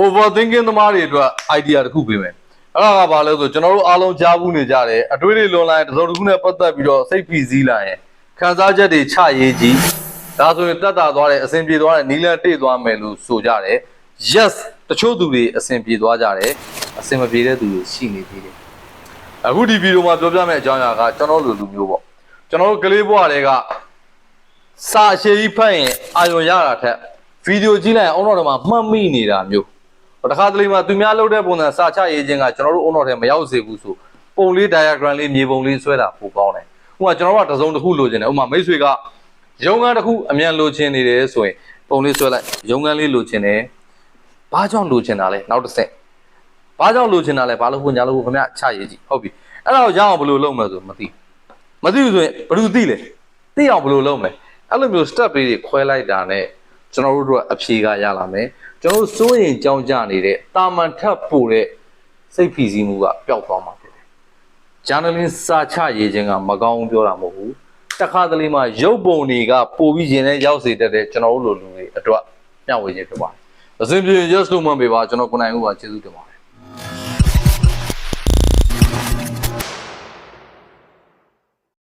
overthinking သမားတွေအတွက် idea တစ်ခုပေးမယ်အဲ့ဒါကဘာလဲဆိုကျွန်တော်တို့အားလုံးကြားဘူးနေကြတယ်အတွေးတွေလွန်လာရင်တစ်စုံတစ်ခုနဲ့ပတ်သက်ပြီးတော့စိတ်ဖိစီးလာရင်ခံစားချက်တွေချရေးကြည့်ဒါဆိုရင်တက်တာသွားတယ်အဆင်ပြေသွားတယ်နီးလန်းတိတ်သွားမယ်လို့ဆိုကြတယ် yes တချို့သူတွေအဆင်ပြေသွားကြတယ်အဆင်မပြေတဲ့သူတွေရှိနေသေးတယ်အခုဒီဗီဒီယိုမှာပြောပြမယ့်အကြောင်းအရာကကျွန်တော်လိုလူမျိုးပေါ့ကျွန်တော်တို့ကလေးဘွားတွေကစာအရှိကြီးဖတ်ရင်အာရုံရတာထက်ဗီဒီယိုကြည့်လိုက်ရင်အုံတော်ထဲမှာမှတ်မိနေတာမျိုးဟို တစ်ခါတလေမှာသူများလုပ်တဲ့ပုံစံစာချရေးခြင်းကကျွန်တော်တို့အုံတော်ထဲမရောက်စေဘူးဆိုပုံလေး diagram လေးမြေပုံလေးဆွဲတာပိုကောင်းတယ်ဥပမာကျွန်တော်တို့ကတစ်စုံတစ်ခုလိုချင်တယ်ဥပမာမိတ်ဆွေကရုံးခန်းတစ်ခုအမြန်လိုချင်နေတယ်ဆိုရင်ပုံလေးဆွဲလိုက်ရုံးခန်းလေးလိုချင်တယ်ဘာကြောင့်လိုချင်တာလဲနောက်တစ်ဆက်ဘာကြောင့်လိုချင်တာလဲဘာလို့ဝင်ကြလို့ခင်ဗျချရေးကြည့်ဟုတ်ပြီအဲ့ဒါကိုရအောင်ဘယ်လိုလုပ်မလဲဆိုမသိမသိဘူးဆိုရင်ဘယ်သူသိလဲသိအောင်ဘယ်လိုလုပ်မလဲအဲ့လိုမျိုး step လေးတွေခွဲလိုက်တာနဲ့ကျွန်တော်တို့တို့အဖြေကရလာမယ် ကျွန်တော်တို့စိုးရင်ကြောင်းကြနေတဲ့တာမန်ထပ်ပို့တဲ့စိတ်ဖိစီးမှုကပျောက်သွားမှာဖြစ်တယ်။ journaling စာချရေးခြင်းကမကောင်းဘူးပြောတာမဟုတ်ဘူး။တစ်ခါတလေမှရုပ်ပုံတွေကပို့ပြီးရင်ထဲရောက်စေတတ်တဲ့ကျွန်တော်တို့လိုလူတွေအတွက်မျှဝေခြင်းဖြစ်ပါတယ်။အစဉ်ပြေ yes လို့မှန်ပေပါကျွန်တော်ကိုနိုင်ဦးပါကျေးဇူးတင်ပါတယ်